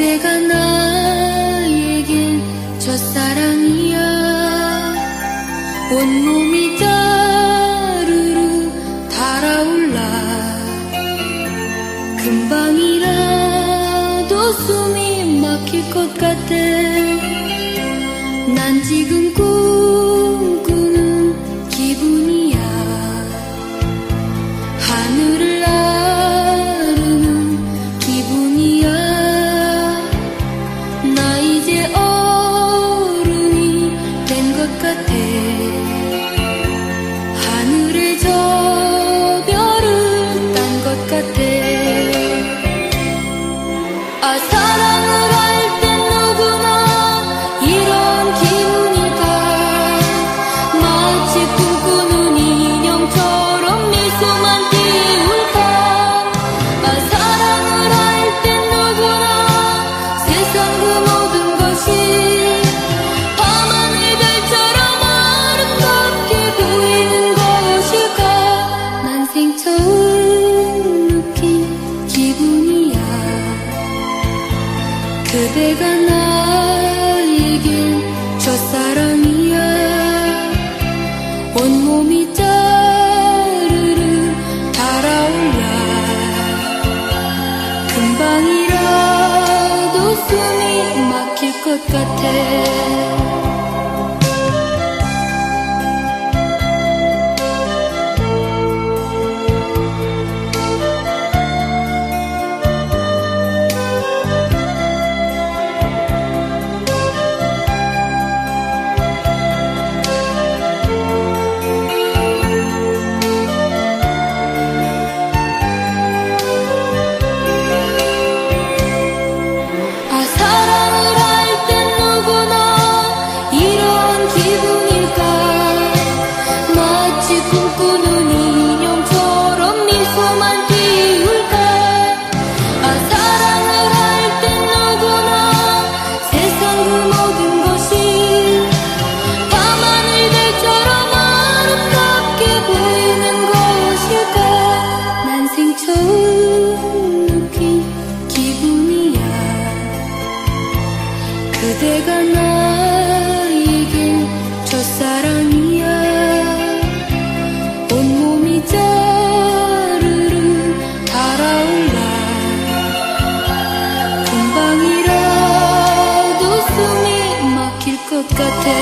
그때가 나에겐 첫사랑이야. 온몸이 따르르 달아올라. 금방이라도 숨이 막힐 것 같아. 난 지금 꿈 stars. regrettait. 웃긴 기분이야. 그대가 나에게 첫사랑이야. 온몸이 자르르 달아올라. 금방이라도 숨이 막힐 것 같아.